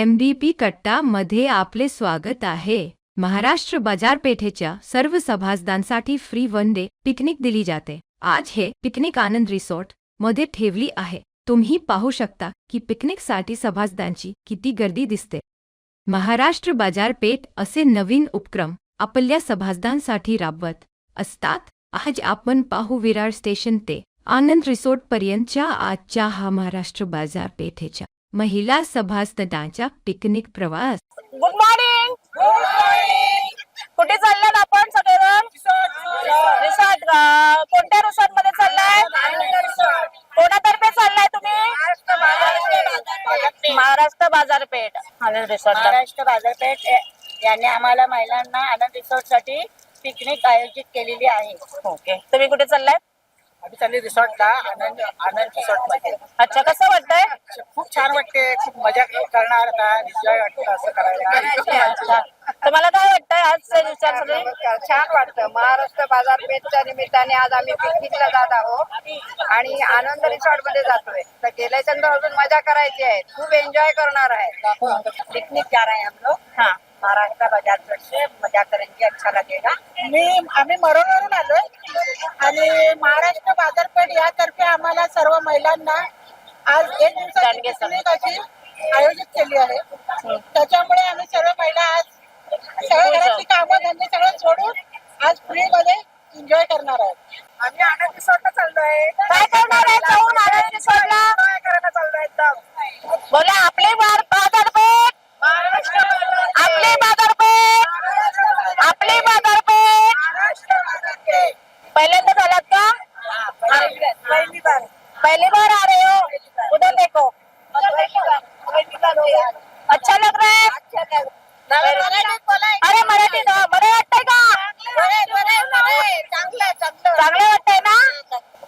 M D P Katta मध्ये आपले स्वागत आहे. महाराष्ट्र बाजारपेठेच्या सर्व सभासदांसाठी फ्री वन डे पिकनिक दिली जाते. आज हे पिकनिक आनंद रिसॉर्टमध्ये ठेवली आहे. तुम्ही पाहू शकता की पिकनिकसाठी सभासदांची किती गर्दी दिसते. महाराष्ट्र बाजारपेठ असे नवीन उपक्रम आपल्या सभासदांसाठी राबवत असतात. आज आपण पाहू विरार स्टेशन ते आनंद रिसॉर्टपर्यंतच्या आजच्या हा महाराष्ट्र बाजारपेठेच्या महिला सभासदांचा पिकनिक प्रवास. गुड मॉर्निंग कुठे चाललात आपण सगळेजण? रिसॉर्ट कोणत्या रिसॉर्टमध्ये चाललाय? कोणातर्फे चाललाय तुम्ही? महाराष्ट्र बाजारपेठ. आनंद रिसॉर्ट. महाराष्ट्र बाजारपेठ यांनी आम्हाला महिलांना आनंद रिसॉर्टसाठी पिकनिक आयोजित केलेली आहे. ओके. तुम्ही कुठे चाललाय? आम्ही चालली रिसॉर्टला आनंद आनंद रिसॉर्टमध्ये अच्छा कसं वाटतंय? खूप छान वाटते खूप मजा करणार आता एन्जॉय वाटतं असं करायला. तुम्हाला काय वाटतंय विचार सगळे? छान वाटतं. महाराष्ट्र बाजारपेठच्या निमित्ताने आज आम्ही पिकनिकला जात आहोत आणि आनंद रिसॉर्टमध्ये जातोय. तर गेल्याच्या अजून मजा करायची आहे. खूप एन्जॉय करणार आहे. पिकनिक जा रहे हैं हम लोग हा. महाराष्ट्र बाजारपेठ से मजा करेंगे अच्छा लगेगा. मी आम्ही मरोवरून आलोय. आणि महाराष्ट्र बाजारपेठ यातर्फे आम्हाला सर्व महिलांना आज एक दिवसाची. पिकनिक अशी आयोजित केली आहे. त्याच्यामुळे आम्ही सर्व महिला आज सगळ्या घरातली कामं धंदे सगळं सोडून आज फ्री मध्ये एन्जॉय करणार आहोत. आम्ही आनंद रिसॉर्टला चाललोय. काय करणार आहे? जाऊन आनंद रिसॉर्टला अच्छा लग रहा है। अरे मराठी ना बरं वाटतंय का। चांगलं वाटतंय ना।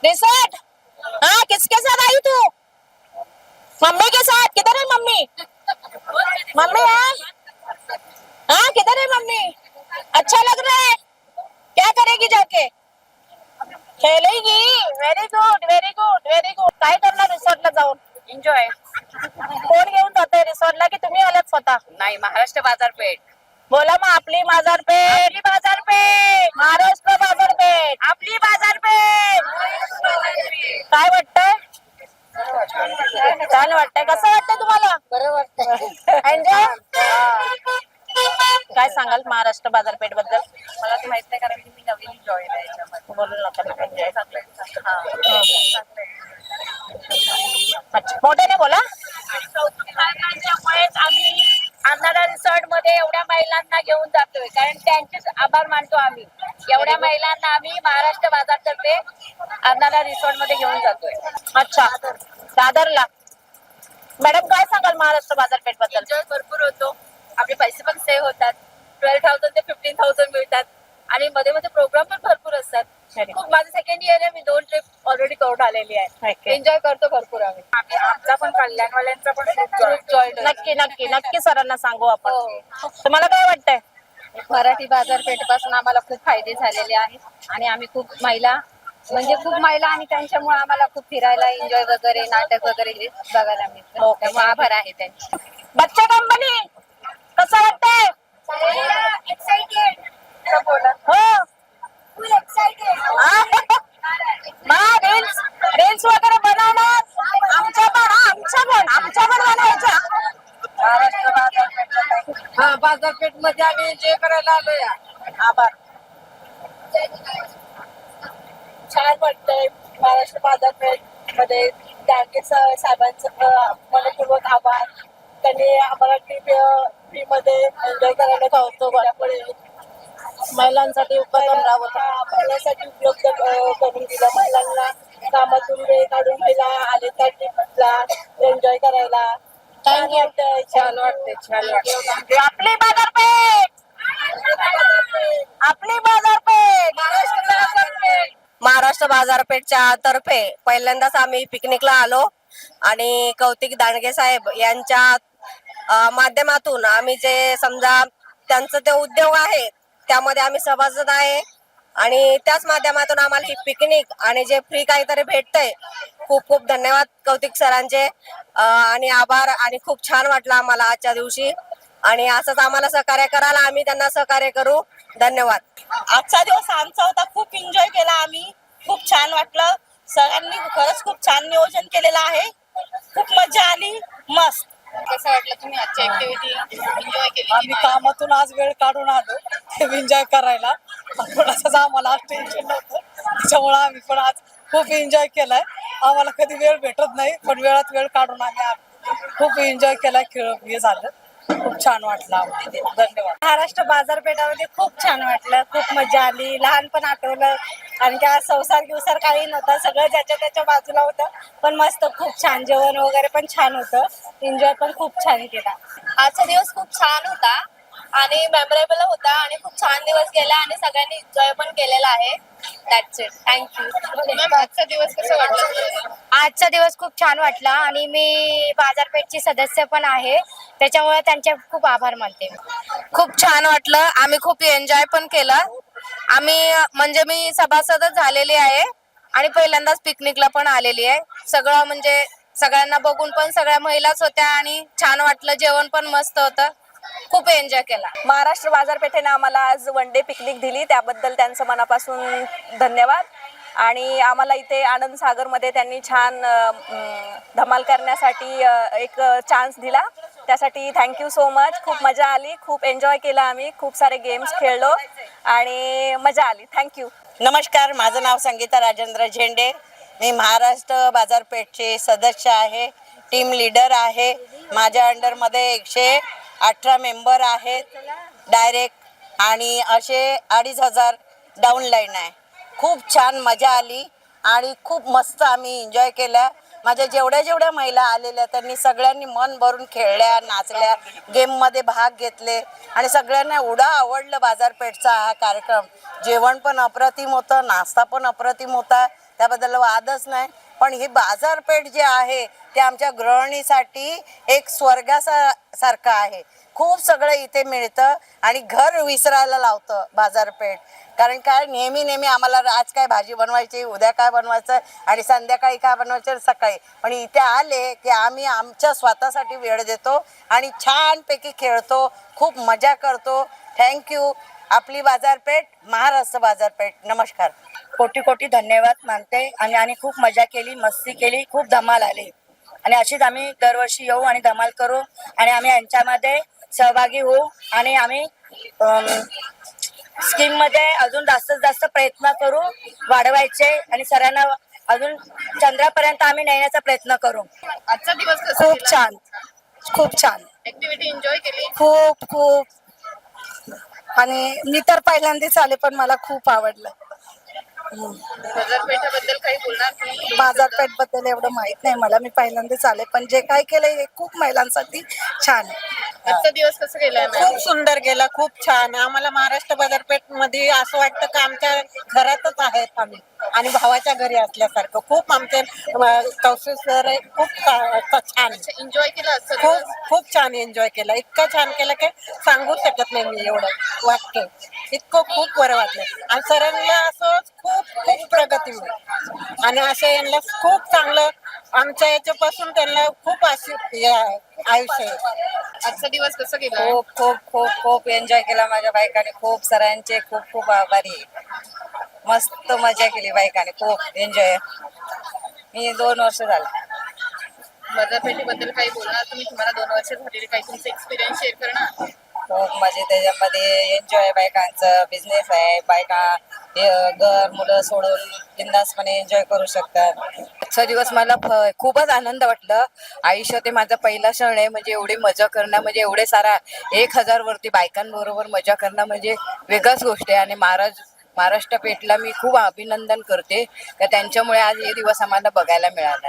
रिसोर्ट हाँ किसके साथ आई तू? मम्मी के साथ। किधर है मम्मी? मम्मी है? हाँ किधर है मम्मी? अच्छा लग रहा है। क्या करेगी जाके? खेलेगी। Very good very good very good काय करणार रिसॉर्टला जाऊन। एन्जॉय कोण घेऊन जातोय रिसॉर्टला की तुम्ही आलात स्वतः? नाही महाराष्ट्र बाजारपेठ. बोला मग आपली बाजारपेठ. बाजारपेठ. महाराष्ट्र बाजारपेठ. आपली बाजारपेठ. काय वाटतंय? छान वाटतंय. कसं वाटतंय तुम्हाला? बरं वाटतं एन्जॉय काय सांगाल महाराष्ट्र बाजारपेठबद्दल मला माहीत नाही कारण की मी नवीन जॉईन आहे बोलू नका हा. मोठ्याने बोला. आम्ही अंधारा रिसॉर्टमध्ये एवढ्या महिलांना घेऊन जातोय. कारण त्यांचेच आभार मानतो आम्ही. एवढ्या महिलांना आम्ही महाराष्ट्र बाजारतर्फे अंधारा रिसॉर्टमध्ये घेऊन जातोय. अच्छा. दादरला. मॅडम काय सांगाल महाराष्ट्र बाजारपेठबद्दल? भरपूर होतो. आपले पैसे पण सेव्ह होतात. ट्वेल्व थाउजंड ते फिफ्टीन थाउजंड मिळतात. आणि मध्ये मध्ये प्रोग्राम पण भरपूर असतात. खूप माझं सेकंड इयर आहे. मी दोन ट्रिप करून आलेली आहे. एन्जॉय करतो भरपूर आम्ही. आमचा पण कल्याणवाल्यांचा पण नक्की नक्की नक्की सरांना सांगू आपण. हो. तुम्हाला काय वाटतंय? मराठी बाजारपेठपासून आम्हाला खूप फायदे झालेले आहेत. आणि आम्ही खूप महिला म्हणजे खूप महिला आणि त्यांच्यामुळे आम्हाला खूप फिरायला एन्जॉय वगैरे नाटक वगैरे बघायला मिळतं. आभार आहे त्यांचे. बच्चा कंपनी कसं वाटतंय हो रील्स रील्स वगैरे बनवणार आमच्या पण हा, आमच्या पण आमच्या पण बनवायच्या महाराष्ट्र बाजारपेठ बाजारपेठमध्ये आम्ही एन्जॉय करायला आलोय. आभार. छान वाटतंय. महाराष्ट्र बाजारपेठमध्ये सा- साहेबांचं मनपूर्वक आभार. त्यांनी आम्हाला ट्रिप फ्री मध्ये एन्जॉय करायला धावतो त्यामुळे महिलांसाठी उपक्रम राबवत. महिलांसाठी उपलब्ध करून दिला. महिलांना कामातून वेळ काढून महिला आले त्या ट्रिपला एन्जॉय करायला. छान वाटतंय छान वाटतंय छान वाटतंय. आपली बाजारपेठ! आपली बाजारपेठ! महाराष्ट्र बाजारपेठच्या तर्फे पहिल्यांदाच आम्ही पिकनिकला आलो आणि कौतिक दांडगे साहेब यांच्या माध्यमातून आम्ही जे समजा त्यांचं ते उद्योग आहे त्यामध्ये आम्ही सभासद आहे. आणि त्याच माध्यमातून आम्हाला ही पिकनिक आणि जे फ्री काहीतरी भेटतंय खूप खूप धन्यवाद कौतिक सरांचे. आणि आभार आणि खूप छान वाटलं आम्हाला आजच्या दिवशी. आणि असंच आम्हाला सहकार्य करायला आम्ही त्यांना सहकार्य करू. धन्यवाद. आजचा दिवस आमचा होता. खूप एन्जॉय केला आम्ही. खूप छान वाटलं. सगळ्यांनी खरंच खूप छान नियोजन केलेलं आहे. खूप मजा आली. मस्त. कसं वाटलं तुम्ही आजची ऍक्टिव्हिटी एन्जॉय केली आम्ही कामातून आज वेळ काढून आलो. एन्जॉय करायला. थोडासाच आम्हाला टेन्शन नव्हतं. त्याच्यामुळे आम्ही पण आज खूप एन्जॉय केलाय. आम्हाला कधी वेळ भेटत नाही पण वेळात वेळ काढून आम्ही खूप एन्जॉय केलाय खेळ हे झालं. खूप छान वाटलं धन्यवाद. महाराष्ट्र बाजारपेठामध्ये खूप छान वाटलं. खूप मजा आली. लहानपण आठवलं. आणि त्या संसार गिवसार काही नव्हता. सगळं ज्याच्या त्याच्या बाजूला होतं. पण मस्त खूप छान. जेवण वगैरे पण छान होतं. एन्जॉय पण खूप छान केला. आजचा दिवस खूप छान होता. आणि मेमोरेबल होता आणि खूप छान दिवस गेला आणि सगळ्यांनी एन्जॉय पण केलेला आहे. दॅट्स इट थँक्यू आजचा दिवस कसं वाटलं आजचा दिवस खूप छान वाटला आणि मी बाजारपेठची सदस्य पण आहे. त्याच्यामुळे त्यांचे खूप आभार मानते खूप छान वाटलं. आम्ही खूप एन्जॉय पण केलं. आम्ही म्हणजे मी सभासदच झालेली आहे आणि पहिल्यांदाच पिकनिकला पण आलेली आहे. सगळं म्हणजे सगळ्यांना बघून पण सगळ्या महिलाच होत्या आणि छान वाटलं. जेवण पण मस्त होतं. खूप एन्जॉय केला. महाराष्ट्र बाजारपेठेने आम्हाला आज वन डे पिकनिक दिली. त्याबद्दल त्यांचं मनापासून धन्यवाद. आणि आम्हाला इथे आनंद सागरमध्ये त्यांनी छान धमाल करण्यासाठी एक चान्स दिला. त्यासाठी थँक्यू सो मच खूप मजा आली. खूप एन्जॉय केला आम्ही. खूप सारे गेम्स खेळलो. आणि मजा आली. थँक्यू नमस्कार. माझं नाव संगीता राजेंद्र झेंडे. मी महाराष्ट्र बाजारपेठचे सदस्य आहे. टीम लीडर आहे. माझ्या अंडरमध्ये एकशे अठरा मेंबर आहेत. डायरेक्ट आणि असे अडीच हजार डाऊनलाईन आहे. खूप छान मजा आली आणि खूप मस्त आम्ही एन्जॉय केला. माझ्या जेवढ्या जेवढ्या महिला आलेल्या त्यांनी सगळ्यांनी मन भरून खेळल्या नाचल्या गेममध्ये भाग घेतले आणि सगळ्यांना एवढं आवडलं बाजारपेठचा हा कार्यक्रम. जेवण पण अप्रतिम होतं नाश्ता पण अप्रतिम होता. त्याबद्दल वादच नाही. पण ही बाजारपेठ जी आहे ते आमच्या गृहिणीसाठी एक स्वर्गासा सारखं आहे. खूप सगळं इथे मिळतं आणि घर विसरायला लावतं बाजारपेठ. कारण काय नेहमी नेहमी आम्हाला आज काय भाजी बनवायची उद्या काय बनवायचं आणि संध्याकाळी काय बनवायचं सकाळी. पण इथे आले की आम्ही आमच्या स्वतःसाठी वेळ देतो आणि छानपैकी खेळतो खूप मजा करतो. थँक्यू आपली बाजारपेठ महाराष्ट्र बाजारपेठ. नमस्कार. कोटी कोटी धन्यवाद मानते आणि आणि खूप मजा केली मस्ती केली खूप धमाल आली. आणि अशीच आम्ही दरवर्षी येऊ आणि धमाल करू आणि आम्ही यांच्यामध्ये सहभागी होऊ आणि आम्ही स्कीममध्ये अजून जास्तीत जास्त प्रयत्न करू वाढवायचे आणि सरांना अजून चंद्रापर्यंत आम्ही नेण्याचा प्रयत्न करू. आजचा दिवस खूप छान खूप छान. ऍक्टिव्हिटी एन्जॉय केली? खूप खूप. आणि मी तर पहिल्यांदाच आले पण मला खूप आवडलं. बाजारपेठाबद्दल काही बोलणार तुम्ही? बाजारपेठबद्दल एवढं माहीत नाही मला. मी पहिल्यांदाच आले. पण जे काय केलंय हे खूप महिलांसाठी छान आहे. आजचा दिवस कसं मॅम खूप सुंदर गेला खूप छान. आम्हाला महाराष्ट्र बाजारपेठमध्ये असं वाटतं का आमच्या घरातच आहेत आम्ही आणि भावाच्या घरी असल्यासारखं. खूप आमचे अं, कौशल सर आहे, खूप छान एन्जॉय केलं खूप खूप छान एन्जॉय केला. इतकं छान केलं की सांगू शकत नाही मी एवढं वाक्य. इतकं खूप बरं वाटलं. आणि सरांना असं खूप खूप प्रगती आणि असं यांना खूप चांगलं आमच्या याच्यापासून त्यांना खूप अशी हे आहे, आयुष्य आहे. आजचा दिवस कसं गेला? खूप खूप खूप खूप एन्जॉय केला माझ्या बायकाने. खूप सरांचे खूप खूप आभारी आहे. मस्त मजा केली बायकाने. खूप एन्जॉय मी दोन वर्ष झाले. बाजारपेठेबद्दल काही बोलणार तुम्ही तुम्हाला दोन वर्ष झालेले काही तुमचे एक्सपिरियन्स शेअर करणार खूप म्हणजे त्याच्यामध्ये एन्जॉय बायकांचं. बिझनेस आहे. बायका घर मुलं सोडून बिंदासपणे एन्जॉय करू शकतात. आजचा दिवस मला फ- खूपच आनंद वाटलं. आयुष्य ते माझा पहिला क्षण आहे. म्हणजे एवढी मजा करणं म्हणजे एवढे सारा एक हजार वरती बायकांबरोबर मजा करणं म्हणजे वेगळाच गोष्ट आहे. आणि महाराज महाराष्ट्र पेठला मी खूप अभिनंदन करते. का त्यांच्यामुळे आज हे दिवस आम्हाला बघायला मिळाला.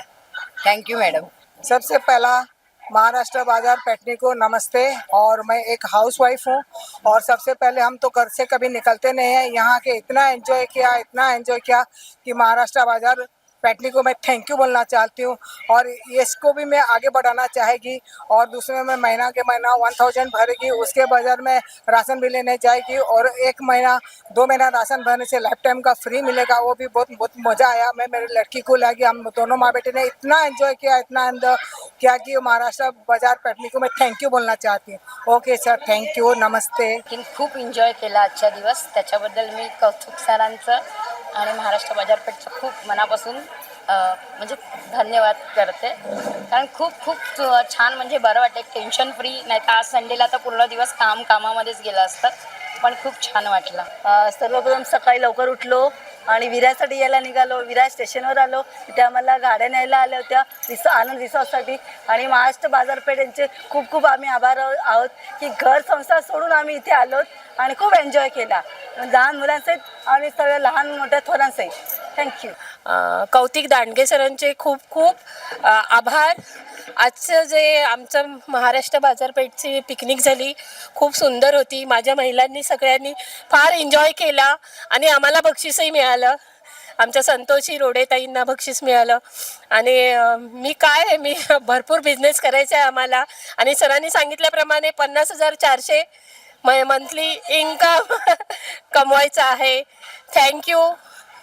थँक्यू मॅडम सबसे पहिला महाराष्ट्र बाज़ार पैटनी को नमस्ते। और मैं एक हाउस वाइफ हूँ। और सबसे पहले हम तो घर से कभी निकलते नहीं हैं। यहाँ के इतना एंजॉय किया, इतना एंजॉय किया कि महाराष्ट्र बाज़ार पैटनी को मैं थैंक यू बोलना चाहती हूँ। और इसको भी मैं आगे बढ़ाना चाहेगी और दूसरे में महीना के महीना वन थाउज़ेंड भरेगी, उसके बाज़ार में राशन भी लेने जाएगी और एक महीना, दो महीना राशन भरने से लाइफ टाइम का फ्री मिलेगा, वो भी बहुत बहुत मज़ा आया। मैं मेरी लड़की को लागी हम दोनों माँ बेटे ने इतना एंजॉय किया, इतना अंदर किया कि महाराष्ट्र बाज़ार पैटनी को मैं थैंक यू बोलना चाहती हूँ। ओके सर थँक यू नमस्ते। खूप एन्जॉय केला आजचा दिवस, त्याच्याबद्दल मी कौतुक सरांचं आणि महाराष्ट्र बाजारपेठचं खूप मनापासून म्हणजे धन्यवाद करते. कारण खूप खूप छान म्हणजे बरं वाटतं. टेन्शन फ्री नाही तर आज संडेला तर पूर्ण दिवस काम कामामध्येच गेलं असतं. पण खूप छान वाटलं. सर्वप्रथम सकाळी लवकर उठलो आणि विरासाठी यायला निघालो. विराज स्टेशनवर आलो. तिथे आम्हाला गाड्या न्यायला आल्या होत्या. रिस आनंद रिसॉर्टसाठी. आणि महाराष्ट्र बाजारपेठ यांचे खूप खूप आम्ही आभार आहोत की घर संसार सोडून आम्ही इथे आलोत आणि खूप एन्जॉय केला. लहान मुलांसहित आणि सगळ्या लहान मोठ्या थोरांसहित. थँक्यू कौतिक दांडगे सरांचे खूप खूप आभार. आजचं जे आमचं महाराष्ट्र बाजारपेठची पिकनिक झाली खूप सुंदर होती. माझ्या महिलांनी सगळ्यांनी फार एन्जॉय केला आणि आम्हाला बक्षीसही मिळालं. आमच्या संतोषी रोडेताईंना बक्षीस मिळालं. आणि मी काय आहे मी भरपूर बिझनेस करायचा आहे आम्हाला. आणि सरांनी सांगितल्याप्रमाणे पन्नास हजार चारशे मंथली इन्कम कमवायचं आहे. Thank you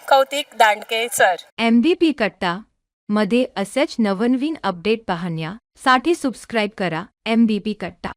Kautik Dandke sir. M B P Katta मध्ये असेच नवनवीन अपडेट पाहण्यासाठी सबस्क्राईब करा एम बी पी कट्टा.